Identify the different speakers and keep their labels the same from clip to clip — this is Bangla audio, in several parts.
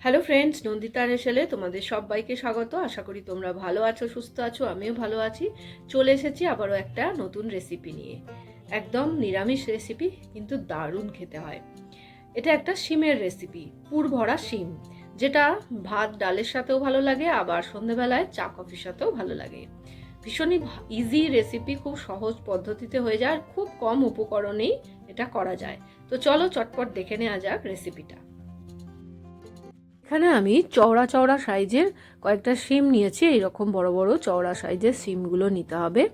Speaker 1: হ্যালো ফ্রেন্ডস নন্দিতা হেসেলে তোমাদের সবাইকে স্বাগত। আশা করি তোমরা ভালো আছো, সুস্থ আছো, আমিও ভালো আছি। চলে এসেছি আবারও একটা নতুন রেসিপি নিয়ে। একদম নিরামিষ রেসিপি কিন্তু দারুণ খেতে হয়। এটা একটা শিমের রেসিপি পুর ভরা শিম, যেটা ভাত, ডালের সাথেও ভালো লাগে, আবার সন্ধেবেলায় চা, কফির সাথেও ভালো লাগে। ভীষণই ইজি রেসিপি খুব সহজ পদ্ধতিতে হয়ে যায় খুব কম উপকরণেই এটা করা যায়। তো চলো চটপট দেখে নেওয়া যাক রেসিপিটা এখানে আমি চওড়া চওড়া সাইজের কয়েকটা সিম নিয়েছি। এইরকম বড় বড় চওড়া সাইজের সিমগুলো নিতে হবে।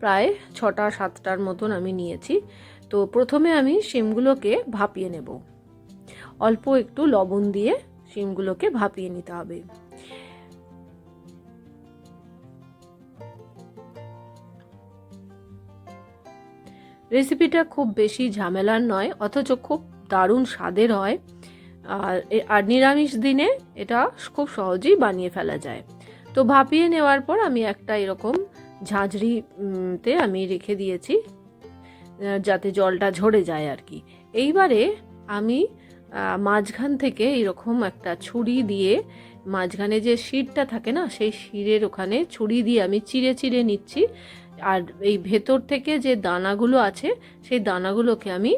Speaker 1: প্রায় ছটা, সাতটার মতন আমি নিয়েছি। তো প্রথমে আমি সিমগুলোকে ভাপিয়ে নেব। অল্প একটু লবণ দিয়ে সিমগুলোকে ভাপিয়ে নিতে হবে। রেসিপিটা খুব বেশি ঝামেলার নয়, অথচ খুব দারুণ স্বাদের হয়। আর আর নিরামিষ দিনে এটা খুব সহজেই বানিয়ে ফেলা যায়। তো ভাপিয়ে নেওয়ার পর আমি একটা এরকম ঝাঁঝরিতে আমি রেখে দিয়েছি যাতে জলটা ঝরে যায় আর কি। এইবারে আমি মাঝখান থেকে এরকম একটা ছুরি দিয়ে, মাঝখানে যে শিরটা থাকে না, সেই শিরের ওখানে ছুরি দিয়ে আমি চিড়ে চিড়ে নিচ্ছি। আর এই ভেতর থেকে যে দানাগুলো আছে, সেই দানাগুলোকে আমি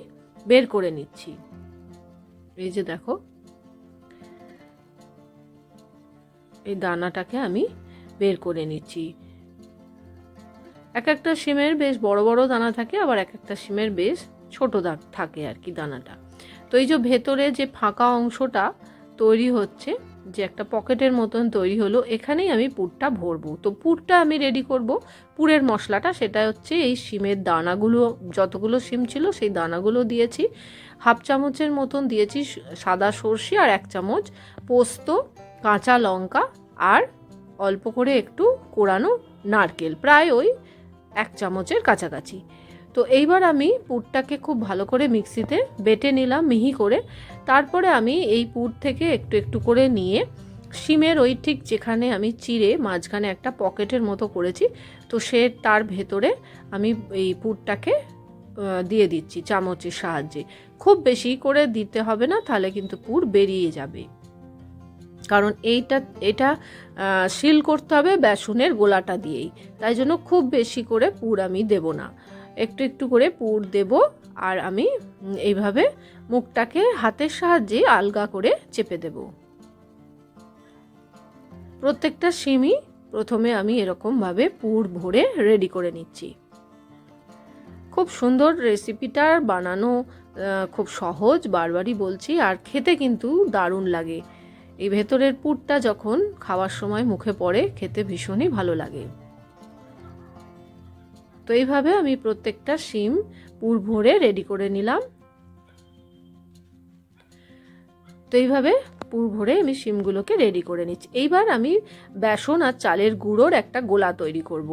Speaker 1: বের করে নিচ্ছি। এই যে দেখো, এই দানাটাকে আমি বের করে নিচ্ছি। এক একটা সিমের বেশ বড় বড় দানা থাকে, আবার এক একটা সিমের বেশ ছোট থাকে আর কি দানাটা। তো এই যে ভেতরে যে ফাঁকা অংশটা তৈরি হচ্ছে যে একটা পকেটের মতন তৈরি হলো, এখানেই আমি পুরটা ভরবো। তো পুরটা আমি রেডি করব। পুরের মশলাটা সেটা হচ্ছে এই সিমের দানাগুলো, যতগুলো সিম ছিল সেই দানাগুলো দিয়েছি। হাফ চামচের মতন দিয়েছি সাদা সর্ষে আর এক চামচ পোস্ত, কাঁচা লঙ্কা আর অল্প করে একটু কোরানো নারকেল, প্রায় ওই এক চামচের কাছাকাছি। তো এইবার আমি পুরটাকে খুব ভালো করে মিক্সিতে বেটে নিলাম মিহি করে। তারপরে আমি এই পুর থেকে একটু একটু করে নিয়ে শিমের ওই ঠিক যেখানে আমি চিড়ে মাঝখানে একটা পকেটের মতো করেছি, তো সে তার ভেতরে আমি এই পুরটাকে দিয়ে দিচ্ছি চামচের সাহায্যে। খুব বেশি করে দিতে হবে না, তাহলে কিন্তু পুর বেরিয়ে যাবে। কারণ এইটা, এটা শিল করতে হবে বেসনের গোলাটা দিয়েই। তাই জন্য খুব বেশি করে পুর আমি দেব না। একটু একটু করে পুর দেব আর আমি এইভাবে মুখটাকে হাতের সাহায্যে আলগা করে চেপে দেব। প্রত্যেকটা সিমই প্রথমে আমি এরকমভাবে পুর ভরে রেডি করে নিচ্ছি। খুব সুন্দর রেসিপিটার বানানো খুব সহজ, বারবারই বলছি, আর খেতে কিন্তু দারুণ লাগে। এই ভেতরের পুরটা যখন খাওয়ার সময় মুখে পড়ে, খেতে ভীষণই ভালো লাগে। তো এইভাবে আমি প্রত্যেকটা সিম পুর ভরে রেডি করে নিলাম তো এইভাবে পুর ভরে আমি শিমগুলোকে রেডি করে নিচ্ছি এইবার আমি বেসন আর চালের গুঁড়োর একটা গোলা তৈরি করব।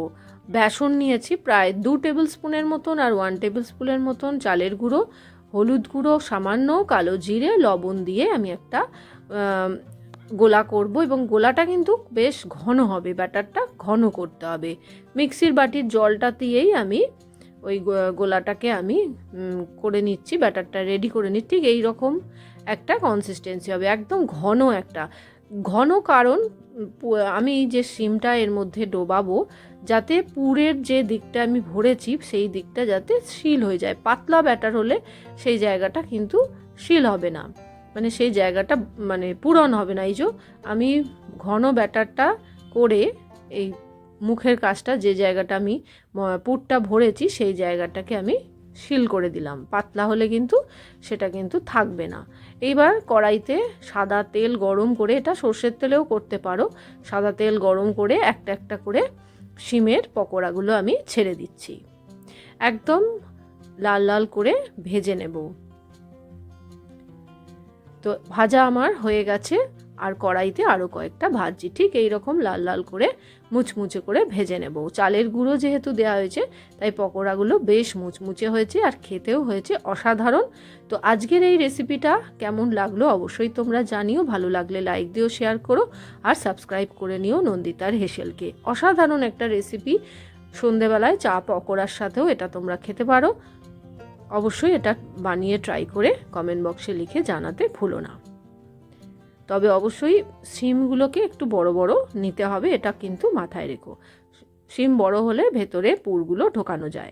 Speaker 1: বেসন নিয়েছি প্রায় দু টেবিল স্পুনের মতন আর ওয়ান টেবিল স্পুনের মতন চালের গুঁড়ো, হলুদ গুঁড়ো, সামান্য কালো জিরে, লবণ দিয়ে আমি একটা গোলা করব এবং গোলাটা কিন্তু বেশ ঘন হবে, ব্যাটারটা ঘন করতে হবে। মিক্সির বাটির জলটা দিয়েই আমি ওই গোলাটাকে আমি করে নিচ্ছি, ব্যাটারটা রেডি করে নিচ্ছি। ঠিক এইরকম একটা কনসিস্টেন্সি হবে, একদম ঘন একটা। ঘন কারণ আমি যে সিমটা এর মধ্যে ডোবাবো, যাতে পুরের যে দিকটা আমি ভরেছি, সেই দিকটা যাতে শিল হয়ে যায়। পাতলা ব্যাটার হলে সেই জায়গাটা কিন্তু শিল হবে না। মানে সেই জায়গাটা মানে পূরণ হবে না। এই যে আমি ঘন ব্যাটারটা করে এই মুখের কাজটা, যে জায়গাটা আমি পুরটা ভরেছি, সেই জায়গাটাকে আমি শিল করে দিলাম। পাতলা হলে কিন্তু সেটা কিন্তু থাকবে না। এইবার কড়াইতে সাদা তেল গরম করে, এটা সর্ষের তেলেও করতে পারো, সাদা তেল গরম করে একটা একটা করে শিমের পকোড়াগুলো আমি ছেড়ে দিচ্ছি। একদম লাল লাল করে ভেজে নেব। তো ভাজা আমার হয়ে গেছে, আর কড়াইতে আরও কয়েকটা ভাজছি ঠিক এই রকম লাল লাল করে মুচমুচে করে ভেজে নেব। চালের গুঁড়ো যেহেতু দেওয়া হয়েছে, তাই পকোড়াগুলো বেশ মুচমুচে হয়েছে আর খেতেও হয়েছে অসাধারণ। তো আজকের এই রেসিপিটা কেমন লাগল অবশ্যই তোমরা জানিও, ভালো লাগলে লাইক দিও, শেয়ার করো, আর সাবস্ক্রাইব করে নিও নন্দিতার হেসেলকে। অসাধারণ একটা রেসিপি। সন্ধেবেলায় চা পকোড়ার সাথেও এটা তোমরা খেতে পারো। অবশ্যই এটা বানিয়ে ট্রাই করে কমেন্ট বক্সে লিখে জানাতে ভুলো না। তবে অবশ্যই সিমগুলোকে একটু বড় বড় নিতে হবে, এটা কিন্তু মাথায় রেখো। সিম বড় হলে ভেতরে পুরগুলো ঢোকানো যায়।